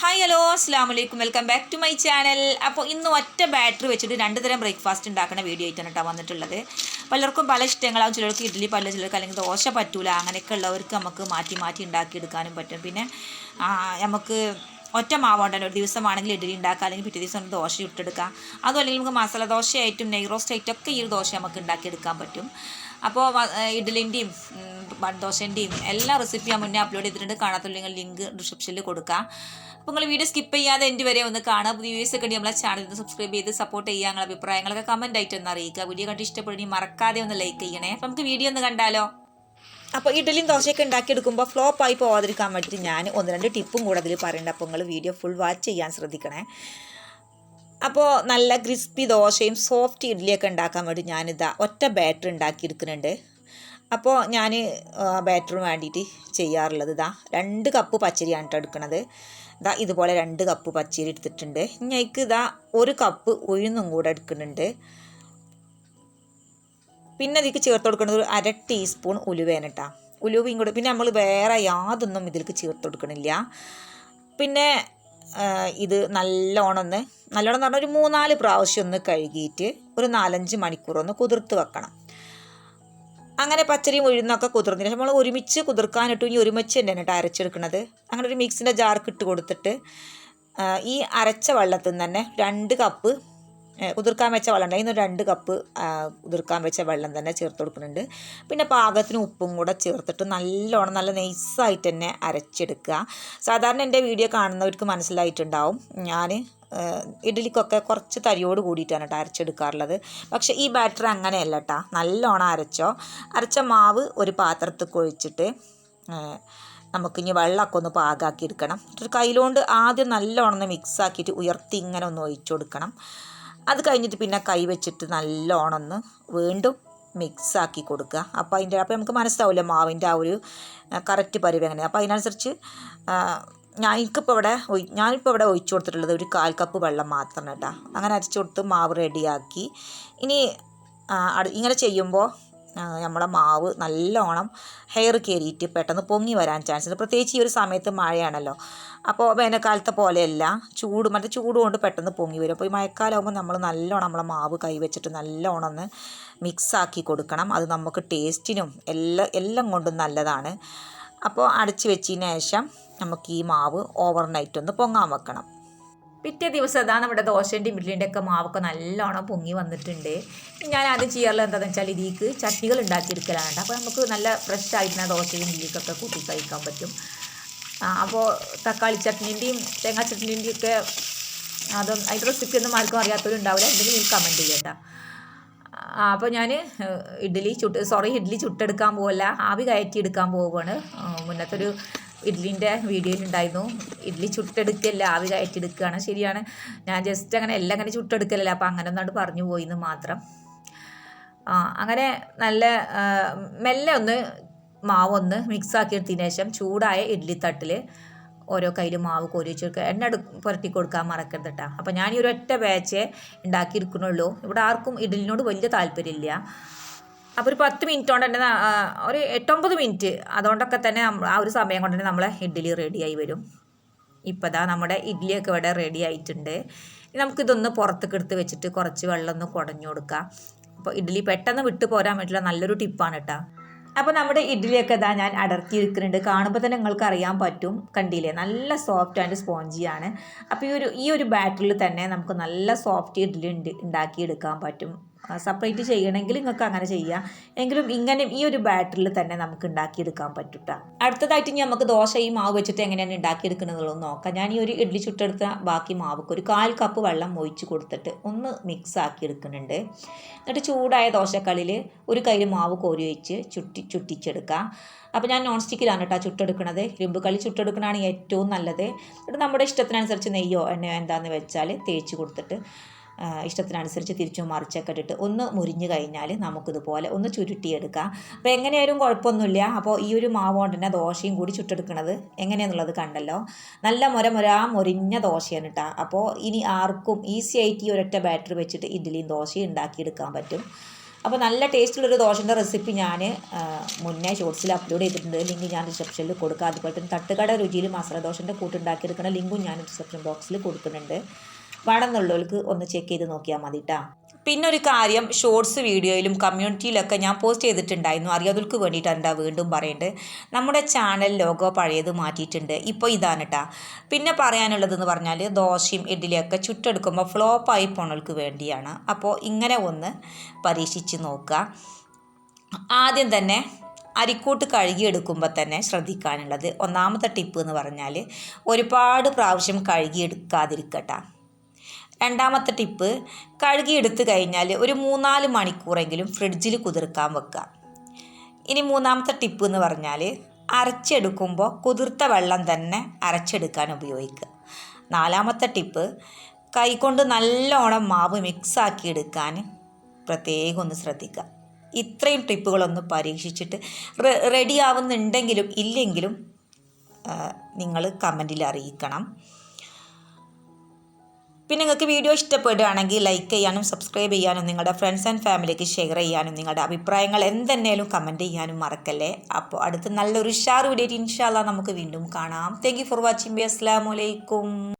Hi hello അസ്സാം വലൈക്കും welcome back to my channel അപ്പോൾ ഇന്ന് ഒറ്റ ബാറ്ററി വെച്ചിട്ട് രണ്ട് തരം ബ്രേക്ക്ഫാസ്റ്റ് ഉണ്ടാക്കുന്ന വീഡിയോ ആയിട്ടാണ് കേട്ടോ വന്നിട്ടുള്ളത്. പലർക്കും പല ഇഷ്ടങ്ങളാവും. ചിലർക്ക് ഇഡ്ഡലി പല ചിലർക്ക് അല്ലെങ്കിൽ ദോശ പറ്റൂല. അങ്ങനെയൊക്കെ ഉള്ളവർക്ക് നമുക്ക് മാറ്റി മാറ്റി ഉണ്ടാക്കിയെടുക്കാനും പറ്റും. പിന്നെ നമുക്ക് ഒറ്റ മാവുണ്ടല്ലോ. ഒരു ദിവസമാണെങ്കിൽ ഇഡ്ഡലി ഉണ്ടാക്കുക അല്ലെങ്കിൽ പിറ്റേ ദിവസം ദോശ ഇട്ടെടുക്കാം അതും അല്ലെങ്കിൽ നമുക്ക് മസാല ദോശയായിട്ടും നെയ് റോസ്റ്റ് ആയിട്ടൊക്കെ ഈ ഒരു ദോശ നമുക്ക് ഉണ്ടാക്കിയെടുക്കാൻ പറ്റും. അപ്പോൾ ഇഡ്ഡലിന്റെയും ദോശന്റെയും എല്ലാ റെസിപ്പി ഞാൻ മുന്നേ അപ്ലോഡ് ചെയ്തിട്ടുണ്ട്. കാണാത്തുണ്ടെങ്കിൽ ലിങ്ക് ഡിസ്ക്രിപ്ഷനിൽ കൊടുക്കാം. അപ്പോൾ നിങ്ങൾ വീഡിയോ സ്കിപ്പ് ചെയ്യാതെ എന്റെ വരെ ഒന്ന് കാണുക പുതിയ വീഡിയോസ് ഒക്കെ നമ്മളെ ചാനൽ ഒന്ന് സബ്സ്ക്രൈബ് ചെയ്ത് സപ്പോർട്ട് ചെയ്യുക. നിങ്ങളുടെ അഭിപ്രായങ്ങളൊക്കെ കമന്റ് ആയിട്ട് ഒന്ന് അറിയിക്കുക. വീഡിയോ കണ്ട് ഇഷ്ടപ്പെടുകയും മറക്കാതെ ഒന്ന് ലൈക്ക് ചെയ്യണേ. അപ്പോൾ നമുക്ക് വീഡിയോ ഒന്ന് കണ്ടാലോ? അപ്പോൾ ഇഡലിയും ദോശയൊക്കെ ഉണ്ടാക്കിയെടുക്കുമ്പോൾ ഫ്ലോപ്പ് ആയി പോവാതിരിക്കാൻ വേണ്ടിയിട്ട് ഞാൻ ഒന്ന് രണ്ട് ടിപ്പും കൂടെ അതിൽ പറയുന്നുണ്ട് അപ്പോൾ നിങ്ങൾ വീഡിയോ ഫുൾ വാച്ച് ചെയ്യാൻ ശ്രദ്ധിക്കണേ. അപ്പോൾ നല്ല ക്രിസ്പി ദോശയും സോഫ്റ്റ് ഇഡ്ഡലിയൊക്കെ ഉണ്ടാക്കാൻ വേണ്ടി ഞാനിതാ ഒറ്റ ബാറ്റർ ഉണ്ടാക്കിയെടുക്കുന്നുണ്ട് അപ്പോൾ ഞാൻ ബാറ്ററിന് വേണ്ടിയിട്ട് ചെയ്യാറുള്ളത് ഇതാ. രണ്ട് കപ്പ് പച്ചരിയാണ് കേട്ടോ എടുക്കുന്നത് ഇതാ ഇതുപോലെ രണ്ട് കപ്പ് പച്ചരി എടുത്തിട്ടുണ്ട്. ഞങ്ങൾക്ക് ഇതാ ഒരു കപ്പ് ഉഴുന്നും കൂടെ എടുക്കുന്നുണ്ട്. പിന്നെ ഇതിക്ക് ചേർത്ത് കൊടുക്കുന്നത് ഒരു അര ടീസ്പൂൺ ഉലുവേന കേട്ടോ ഉലുവയും കൂടെ പിന്നെ നമ്മൾ വേറെ യാതൊന്നും ഇതിലേക്ക് ചേർത്ത് കൊടുക്കണില്ല. പിന്നെ ഇത് നല്ലോണം ഒന്ന് നല്ലോണം എന്ന് പറഞ്ഞാൽ ഒരു മൂന്നാൽ പ്രാവശ്യം ഒന്ന് കഴുകിയിട്ട് ഒരു നാലഞ്ച് മണിക്കൂർ ഒന്ന് കുതിർത്ത് വെക്കണം. അങ്ങനെ പച്ചരിയും ഉഴുന്നൊക്കെ കുതിർന്നതിന് ശേഷം നമ്മൾ ഒരുമിച്ച് കുതിർക്കാനിട്ട് ഇനി ഒരുമിച്ച് തന്നെയാണ് കേട്ടോ അരച്ചെടുക്കുന്നത് അങ്ങനെ ഒരു മിക്സിന്റെ ജാർക്ക് ഇട്ട് കൊടുത്തിട്ട് ഈ അരച്ച വെള്ളത്തിൽ നിന്ന് തന്നെ രണ്ട് കപ്പ് കുതിർക്കാൻ വെച്ച വെള്ളം ഉണ്ടായിരുന്നു രണ്ട് കപ്പ് കുതിർക്കാൻ വെച്ച വെള്ളം തന്നെ ചേർത്ത് കൊടുക്കുന്നുണ്ട്. പിന്നെ പാകത്തിന് ഉപ്പും കൂടെ ചേർത്തിട്ട് നല്ലോണം നല്ല നൈസായിട്ട് തന്നെ അരച്ചെടുക്കുക. സാധാരണ എന്റെ വീഡിയോ കാണുന്നവർക്ക് മനസ്സിലായിട്ടുണ്ടാവും. ഞാൻ ഇഡ്ഡലിക്കൊക്കെ കുറച്ച് തരിയോട് കൂടിയിട്ടാണ് കേട്ടോ അരച്ചെടുക്കാറുള്ളത്. പക്ഷേ ഈ ബാറ്റർ അങ്ങനെയല്ല കേട്ടോ. നല്ലോണം അരച്ചോ. അരച്ച മാവ് ഒരു പാത്രത്തിൽ ഒഴിച്ചിട്ട് നമുക്കിനി വെള്ളമൊക്കെ ഒന്ന് പാകാക്കി എടുക്കണം. ഒരു കയ്യിലുകൊണ്ട് ആദ്യം നല്ലോണം മിക്സ് ആക്കിയിട്ട് ഉയർത്തി ഇങ്ങനെ ഒന്ന് ഒഴിച്ചു കൊടുക്കണം. അത് കഴിഞ്ഞിട്ട് പിന്നെ കൈ വെച്ചിട്ട് നല്ലോണം ഒന്ന് വീണ്ടും മിക്സ് ആക്കി കൊടുക്കുക. അപ്പോൾ അതിന്റെ അപ്പോൾ നമുക്ക് മനസ്സിലാവില്ല മാവിന്റെ ആ ഒരു കറക്റ്റ് പരിവ് എങ്ങനെ അപ്പോൾ അതിനനുസരിച്ച് ഞാൻ എനിക്കിപ്പോൾ ഇവിടെ ഞാനിപ്പോൾ ഇവിടെ ഒഴിച്ചു കൊടുത്തിട്ടുള്ളത് ഒരു കാൽ കപ്പ് വെള്ളം മാത്രമാണ് കേട്ടോ. അങ്ങനെ അരച്ചു കൊടുത്ത് മാവ് റെഡിയാക്കി ഇനി ഇങ്ങനെ ചെയ്യുമ്പോൾ നമ്മളെ മാവ് നല്ലോണം ഹെയർ കയറിയിട്ട് പെട്ടെന്ന് പൊങ്ങി വരാൻ ചാൻസ് ഉണ്ട്. പ്രത്യേകിച്ച് ഈ ഒരു സമയത്ത് മഴയാണല്ലോ. അപ്പോൾ വേനൽക്കാലത്തെ പോലെയല്ല. ചൂട് മറ്റേ ചൂട് കൊണ്ട് പെട്ടെന്ന് പൊങ്ങി വരും. അപ്പോൾ ഈ മഴക്കാലമാകുമ്പോൾ നമ്മൾ നല്ലോണം നമ്മളെ മാവ് കൈവച്ചിട്ട് നല്ലോണം ഒന്ന് മിക്സാക്കി കൊടുക്കണം. അത് നമുക്ക് ടേസ്റ്റിനും എല്ലാം എല്ലാം കൊണ്ടും നല്ലതാണ്. അപ്പോൾ അടച്ച് വെച്ചതിന് ശേഷം നമുക്ക് ഈ മാവ് ഓവർനൈറ്റ് ഒന്ന് പൊങ്ങാൻ വെക്കണം. പിറ്റേ ദിവസം അതാണ് നമ്മുടെ ദോശന്റെയും ഇഡ്ഡലിന്റെ ഒക്കെ മാവൊക്കെ നല്ലോണം പൊങ്ങി വന്നിട്ടുണ്ട്. ഞാൻ അത് ചെയ്യാറുള്ളത് എന്താണെന്ന് വെച്ചാൽ ഇതിക്ക് ചട്നികൾ ഉണ്ടാക്കിയെടുക്കലാണ് അപ്പോൾ നമുക്ക് നല്ല ഫ്രഷ് ആയിട്ടുള്ള ദോശയും ഇഡ്ഡലിക്കൊക്കെ കൂട്ടി കഴിക്കാൻ പറ്റും. അപ്പോൾ തക്കാളി ചട്നീന്റെയും തേങ്ങാ ചട്നീന്റെയും ഒക്കെ അതും അതിന്റെ റെസിപ്പി ഒന്നും ആർക്കും അറിയാത്തവരുണ്ടാവില്ല. എന്തെങ്കിലും കമന്റ് ചെയ്യട്ടോ. അപ്പോൾ ഞാൻ ഇഡ്ഡലി ചുട്ട് സോറി ഇഡ്ഡലി ചുട്ടെടുക്കാൻ പോവല്ല ആവി കയറ്റി എടുക്കാൻ പോവുകയാണ്. ആ, ഉണ്ടായിരുന്നു. വീഡിയോയിലുണ്ടായിരുന്നു ഇഡ്ഡലി ചുട്ടെടുക്കല്ല ആവി കയറ്റി എടുക്കുകയാണ് ശരിയാണ്. ഞാൻ ജസ്റ്റ് അങ്ങനെ എല്ലാം അങ്ങനെ ചുട്ടെടുക്കലല്ല. അപ്പോൾ അങ്ങനെ ഒന്നാണ്ട് പറഞ്ഞു പോയി എന്ന് മാത്രം അങ്ങനെ നല്ല മെല്ലെ ഒന്ന് മാവ് ഒന്ന് മിക്സ് ആക്കി എടുത്തതിന് ശേഷം ചൂടായ ഇഡ്ലി തട്ടിൽ ഓരോ കയ്യിൽ മാവ് കോരി വെച്ച് കൊടുക്കുക. എണ്ണ എടു പുരട്ടി കൊടുക്കാൻ മറക്കരുത് കേട്ടോ അപ്പോൾ ഞാൻ ഈ ഒരു ഒറ്റ ബാച്ചേ ഉണ്ടാക്കിയിരിക്കണുള്ളൂ ഇവിടെ ആർക്കും ഇഡ്ഡലിനോട് വലിയ താല്പര്യമില്ല. അപ്പോൾ ഒരു പത്ത് മിനിറ്റ് കൊണ്ട് തന്നെ ഒരു എട്ടൊമ്പത് മിനിറ്റ് അതുകൊണ്ടൊക്കെ തന്നെ ആ ഒരു സമയം കൊണ്ട് തന്നെ നമ്മളെ ഇഡ്ഡലി റെഡിയായി വരും. ഇപ്പോൾ ദാ നമ്മുടെ ഇഡ്ഡലിയൊക്കെ ഇവിടെ റെഡി ആയിട്ടുണ്ട്. നമുക്കിതൊന്ന് പുറത്തേക്ക് എടുത്ത് വെച്ചിട്ട് കുറച്ച് വെള്ളം ഒന്ന് കുടഞ്ഞു കൊടുക്കുക അപ്പോൾ ഇഡ്ഡലി പെട്ടെന്ന് വിട്ട് പോരാൻ പറ്റില്ല നല്ലൊരു ടിപ്പാണ് കേട്ടോ അപ്പോൾ നമ്മുടെ ഇഡ്ഡലിയൊക്കെ ഇതാ ഞാൻ അടർത്തി കാണുമ്പോൾ തന്നെ നിങ്ങൾക്ക് അറിയാൻ പറ്റും. കണ്ടില്ലേ? നല്ല സോഫ്റ്റ് ആൻഡ് സ്പോഞ്ചിയാണ് അപ്പോൾ ഈ ഒരു ഈ ഒരു ബാറ്ററിൽ തന്നെ നമുക്ക് നല്ല സോഫ്റ്റ് ഇഡ്ഡലി ഉണ്ട് ഉണ്ടാക്കിയെടുക്കാൻ പറ്റും. സെപ്പറേറ്റ് ചെയ്യണമെങ്കിൽ നിങ്ങൾക്ക് അങ്ങനെ ചെയ്യാം. എങ്കിലും ഇങ്ങനെ ഈ ഒരു ബാറ്ററിൽ തന്നെ നമുക്ക് ഉണ്ടാക്കിയെടുക്കാൻ പറ്റൂട്ട. അടുത്തതായിട്ട് ഇനി നമുക്ക് ദോശ ഈ മാവ് വെച്ചിട്ട് എങ്ങനെയാണ് ഉണ്ടാക്കിയെടുക്കുന്നതെന്നുള്ളത് നോക്കാം. ഞാൻ ഈ ഒരു ഇഡ്ഡലി ചുട്ടെടുത്ത ബാക്കി മാവ്ക്ക് ഒരു കാൽ കപ്പ് വെള്ളം ഒഴിച്ച് കൊടുത്തിട്ട് ഒന്ന് മിക്സ് ആക്കി എടുക്കുന്നുണ്ട്. എന്നിട്ട് ചൂടായ ദോശക്കളിൽ ഒരു കയ്യിൽ മാവ് കോരി വെച്ച് ചുട്ടി ചുട്ടിച്ചെടുക്കുക അപ്പോൾ ഞാൻ നോൺ സ്റ്റിക്കിലാണ് കേട്ടോ ചുട്ടെടുക്കണത്. ഇരുമ്പ് കളി ചുട്ടെടുക്കണതാണ് ഏറ്റവും നല്ലത്. എന്നിട്ട് നമ്മുടെ ഇഷ്ടത്തിനനുസരിച്ച് നെയ്യോ എണ്ണയോ എന്താണെന്ന് വെച്ചാൽ തേച്ച് കൊടുത്തിട്ട് ഇഷ്ടത്തിനനുസരിച്ച് തിരിച്ചു മറിച്ചൊക്കെ ഇട്ടിട്ട് ഒന്ന് മുരിഞ്ഞു കഴിഞ്ഞാൽ നമുക്കിതുപോലെ ഒന്ന് ചുരുട്ടിയെടുക്കാം. അപ്പോൾ എങ്ങനെയായാലും കുഴപ്പമൊന്നുമില്ല. അപ്പോൾ ഈ ഒരു മാവ് കൊണ്ട് തന്നെ ദോശയും കൂടി ചുട്ടെടുക്കണത് എങ്ങനെയാണെന്നുള്ളത് കണ്ടല്ലോ. നല്ല മുര മുര മുരിഞ്ഞ ദോശയാണ് കേട്ടോ അപ്പോൾ ഇനി ആർക്കും ഈസി ആയിട്ട് ഈ ഒരൊറ്റ ബാറ്ററി വെച്ചിട്ട് ഇഡ്ഡലിയും ദോശയും ഉണ്ടാക്കിയെടുക്കാൻ പറ്റും. അപ്പോൾ നല്ല ടേസ്റ്റുള്ളൊരു ദോശന്റെ റെസിപ്പി ഞാൻ മുന്നേ ഷോർട്സിൽ അപ്ലോഡ് ചെയ്തിട്ടുണ്ട്. ലിങ്ക് ഞാൻ ഡിസ്ക്രിപ്ഷനിൽ കൊടുക്കാം. അതുപോലെ തന്നെ തട്ടുകട രുചിയിൽ മസാല ദോശന്റെ കൂട്ടുണ്ടാക്കിയെടുക്കുന്ന ലിങ്കും ഞാൻ ഡിസ്ക്രിപ്ഷൻ ബോക്സിൽ കൊടുക്കുന്നുണ്ട്. വേണമെന്നുള്ളവർക്ക് ഒന്ന് ചെക്ക് ചെയ്ത് നോക്കിയാൽ മതി കേട്ടോ പിന്നെ ഒരു കാര്യം ഷോർട്സ് വീഡിയോയിലും കമ്മ്യൂണിറ്റിയിലൊക്കെ ഞാൻ പോസ്റ്റ് ചെയ്തിട്ടുണ്ടായിരുന്നു. അറിയാത്തവർക്ക് വേണ്ടിയിട്ടാണ് എന്താ വീണ്ടും പറയേണ്ടത് നമ്മുടെ ചാനൽ ലോഗോ പഴയത് മാറ്റിയിട്ടുണ്ട്. ഇപ്പോൾ ഇതാണ് കേട്ടോ പിന്നെ പറയാനുള്ളതെന്ന് പറഞ്ഞാൽ ദോശയും ഇഡ്ഡലിയൊക്കെ ചുട്ടെടുക്കുമ്പോൾ ഫ്ലോപ്പായി പോണവർക്ക് വേണ്ടിയാണ്. അപ്പോൾ ഇങ്ങനെ ഒന്ന് പരീക്ഷിച്ച് നോക്കുക ആദ്യം തന്നെ അരിക്കൂട്ട് കഴുകിയെടുക്കുമ്പോൾ തന്നെ ശ്രദ്ധിക്കാനുള്ളത്. ഒന്നാമത്തെ ടിപ്പ് എന്ന് പറഞ്ഞാൽ ഒരുപാട് പ്രാവശ്യം കഴുകിയെടുക്കാതിരിക്കട്ടെ. രണ്ടാമത്തെ ടിപ്പ് കഴുകിയെടുത്ത് കഴിഞ്ഞാൽ ഒരു മൂന്നാൽ മണിക്കൂറെങ്കിലും ഫ്രിഡ്ജിൽ കുതിർക്കാൻ വെക്കുക. ഇനി മൂന്നാമത്തെ ടിപ്പ് എന്ന് പറഞ്ഞാൽ അരച്ചെടുക്കുമ്പോൾ കുതിർത്ത വെള്ളം തന്നെ അരച്ചെടുക്കാൻ ഉപയോഗിക്കുക. നാലാമത്തെ ടിപ്പ് കൈകൊണ്ട് നല്ലോണം മാവ് മിക്സാക്കി എടുക്കാൻ പ്രത്യേകം ഒന്ന് ശ്രദ്ധിക്കുക. ഇത്രയും ടിപ്പുകളൊന്ന് പരീക്ഷിച്ചിട്ട് റെഡി ആവുന്നുണ്ടെങ്കിലും ഇല്ലെങ്കിലും നിങ്ങൾ കമന്റിൽ അറിയിക്കണം. പിന്നെ നിങ്ങൾക്ക് വീഡിയോ ഇഷ്ടപ്പെടുകയാണെങ്കിൽ ലൈക്ക് ചെയ്യാനും സബ്സ്ക്രൈബ് ചെയ്യാനും നിങ്ങളുടെ ഫ്രണ്ട്സ് ആൻഡ് ഫാമിലിക്ക് ഷെയർ ചെയ്യാനും നിങ്ങളുടെ അഭിപ്രായങ്ങൾ എന്തെന്നേലും കമന്റ് ചെയ്യാനും മറക്കല്ലേ? അപ്പോൾ അടുത്ത നല്ലൊരു ഷാർ വീഡിയോ ഇൻഷാല്ല നമുക്ക് വീണ്ടും കാണാം. താങ്ക് ഫോർ വാച്ചിങ് ബി അസ്സാം വലൈക്കും